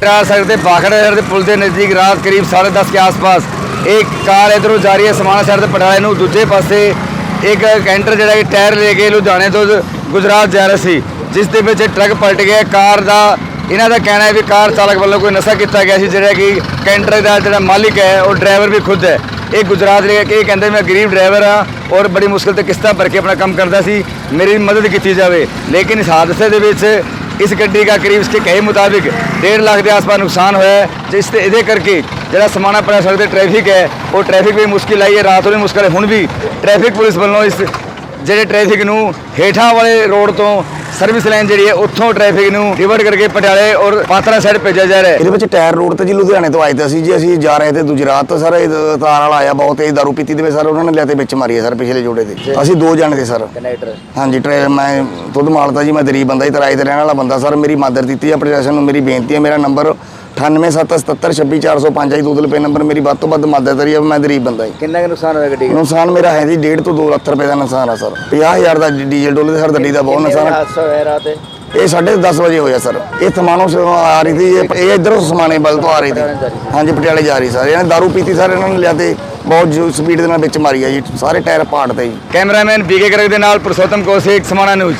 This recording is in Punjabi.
ट्रा सकते बाखड़ा शहर ਦੇ ਪੁਲ ਦੇ ਨਜ਼ਦੀਕ ਰਾਤ ਕਰੀਬ 10:30 ਕੇ ਆਸ-ਪਾਸ ਇੱਕ ਕਾਰ ਇਧਰੋਂ ਜਾ ਰਹੀ ਹੈ ਸਮਾਣਾ ਸ਼ਹਿਰ ਦੇ ਪਟਿਆਲੇ ਨੂੰ ਦੂਜੇ ਪਾਸੇ ਇੱਕ ਕੈਂਟਰ ਜਿਹੜਾ ਕਿ ਟਾਇਰ ਲੈ ਕੇ ਲੁਧਿਆਣੇ ਤੋਂ ਗੁਜਰਾਤ ਜਾ ਰਿਹਾ ਸੀ ਜਿਸ ਦੇ ਵਿੱਚ ਟਰੱਕ ਪਲਟ ਗਿਆ ਕਾਰ ਦਾ ਇਹਨਾਂ ਦਾ ਕਹਿਣਾ ਹੈ ਵੀ ਕਾਰ ਚਾਲਕ ਵੱਲੋਂ ਕੋਈ ਨਸ਼ਾ ਕੀਤਾ ਗਿਆ ਸੀ ਜਿਹੜਾ ਕਿ ਕੈਂਟਰ ਦਾ ਜਿਹੜਾ ਮਾਲਿਕ ਹੈ ਉਹ ਡਰਾਈਵਰ ਵੀ ਖੁਦ ਹੈ ਇਹ ਗੁਜਰਾਤ ਦੇ ਕੇ ਇਹ ਕਹਿੰਦੇ ਮੈਂ ਗਰੀਬ ਡਰਾਈਵਰ ਆ ਔਰ ਬੜੀ ਮੁਸ਼ਕਿਲ ਤੇ ਕਿਸ਼ਤਾਂ ਭਰ ਕੇ ਆਪਣਾ ਕੰਮ ਕਰਦਾ ਸੀ ਮੇਰੀ ਮਦਦ ਕੀਤੀ ਜਾਵੇ ਲੇਕਿਨ ਇਸ ਹਾਦਸੇ ਦੇ ਵਿੱਚ ਇਸ ਗੱਡੀ ਦਾ ਕਰੀਬ ਇਸਕੇ ਕਹੇ ਮੁਤਾबिक 1.5 ਲੱਖ ਦੇ ਆਸ-ਪਾਸ ਨੁਕਸਾਨ ਹੋਇਆ ਹੈ, ਜਿਸ ਤੇ ਇਹਦੇ ਕਰਕੇ ਜਿਹੜਾ ਸਮਾਣਾ ਸੜਕ 'ਤੇ ਟ੍ਰੈਫਿਕ ਹੈ, ਉਹ ਟ੍ਰੈਫਿਕ ਵੀ ਮੁਸ਼ਕਿਲ ਆਈ ਹੈ, ਰਾਤ ਨੂੰ ਵੀ ਮੁਸ਼ਕਿਲ ਹੈ, ਹੁਣ ਵੀ ਟ੍ਰੈਫਿਕ ਪੁਲਿਸ ਵੱਲੋਂ ਇਸ ਜਿਹੜੇ ਟ੍ਰੈਫਿਕ ਨੂੰ ਹੇਠਾਂ ਵਾਲੇ ਰੋਡ ਤੋਂ ਸਰਵਿਸ ਲਾਈਨ ਜਿਹੜੀ ਹੈ ਉੱਥੋਂ ਟ੍ਰੈਫਿਕ ਨੂੰ ਡਿਵਰਟ ਕਰਕੇ ਪਟਿਆਲੇ ਔਰ ਪਾਤਰਾ ਸਾਈਡ ਭੇਜਿਆ ਜਾ ਰਿਹਾ ਹੈ। ਇਹਦੇ ਵਿੱਚ ਟਾਇਰ ਰੋਡ ਤੇ ਜੀ ਲੁਧਿਆਣੇ ਤੋਂ ਆਏ ਤੇ ਅਸੀਂ ਜੀ ਅਸੀਂ ਜਾ ਰਹੇ ਤੇ ਗੁਜਰਾਤ ਤੋਂ ਸਰ ਇਹ ਤਾਰ ਵਾਲਾ ਆਇਆ ਬਹੁਤ ਤੇਜ਼ ਦਾਰੂ ਪੀਤੀ ਦੇ ਵਿੱਚ ਸਰ ਉਹਨਾਂ ਨੇ ਲਿਆ ਤੇ ਵਿੱਚ ਮਾਰੀ ਹੈ ਸਰ ਪਿਛਲੇ ਜੋੜੇ ਤੇ। ਅਸੀਂ ਦੋ ਜਣੇ ਤੇ ਸਰ। ਕਨੈਕਟਰ ਹਾਂਜੀ ਟਰੇ ਮੈਂ ਦੁੱਧ ਮਾਲਦਾ ਜੀ ਮੈਂ ਗਰੀਬ ਬੰਦਾ ਹੀ ਤਰਾਏ ਤੇ ਰਹਿਣ ਵਾਲਾ ਬੰਦਾ ਸਰ ਮੇਰੀ ਮਦਦ ਦਿੱਤੀ ਹੈ ਪ੍ਰਸ਼ਾਸਨ ਨੂੰ ਮੇਰੀ ਬੇਨਤੀ ਹੈ ਮੇਰਾ ਨੰਬਰ 9877726405 ਹੈ ਜੀ ਗੂਗਲ ਪੇ ਨੰਬਰ ਮੇਰੀ ਵੱਧ ਤੋਂ ਵੱਧ ਮਦਦ ਕਰੀ ਹੈ ਮੈਂ ਗਰੀਬ ਬੰਦਾ ਜੀ। ਕਿੰਨਾ ਕੁ ਨੁਕਸਾਨ ਹੋਇਆ ਗੱਡੀ ਨੁਕਸਾਨ ਮੇਰਾ ਹੈ ਜੀ 1.5 ਤੋਂ 2 ਲੱਖ ਰੁਪਏ ਦਾ ਨੁਕਸਾਨ ਆ ਸਰ। 50000 ਦਾ ਡੀਜ਼ਲ ਡੋਲੇ ਸਰ ਗੱਡੀ ਦਾ ਬਹੁਤ ਨੁਕਸਾਨ ਹੈ ਹਾਦਸਾ ਹੋਇਆ ਰਾਤ ਇਹ ਸਾਢੇ 10 ਵਜੇ ਹੋਇਆ ਸਰ। ਇਹ ਥਮਾਨੋਂ ਸੇ ਆ ਰਹੀ ਸੀ ਇਹ- ਇਹ ਇਧਰੋਂ ਸਮਾਣੇ ਬਲ ਤੋਂ ਆ ਰਹੀ ਸੀ। ਹਾਂਜੀ ਪਟਿਆਲੇ ਜਾ ਰਹੀ ਸਰ। ਇਹਨਾਂ ਨੇ ਦਾਰੂ ਪੀਤੀ ਸਰ ਇਹਨਾਂ ਨੇ ਲਿਆ ਤੇ ਬਹੁਤ ਸਪੀਡ ਦੇ ਨਾਲ ਵਿੱਚ ਮਾਰੀ ਆ ਜੀ। ਸਾਰੇ ਟਾਇਰ ਪਾੜ ਤੇ ਜੀ। ਕੈਮਰਾਮੈਨ ਬੀਕੇ ਕਰਕ ਦੇ ਨਾਲ ਪੁਰਸ਼ੋਤਮ ਕੋਸ਼ਿਕ ਸਮਾਣਾ ਨਿਊਜ਼।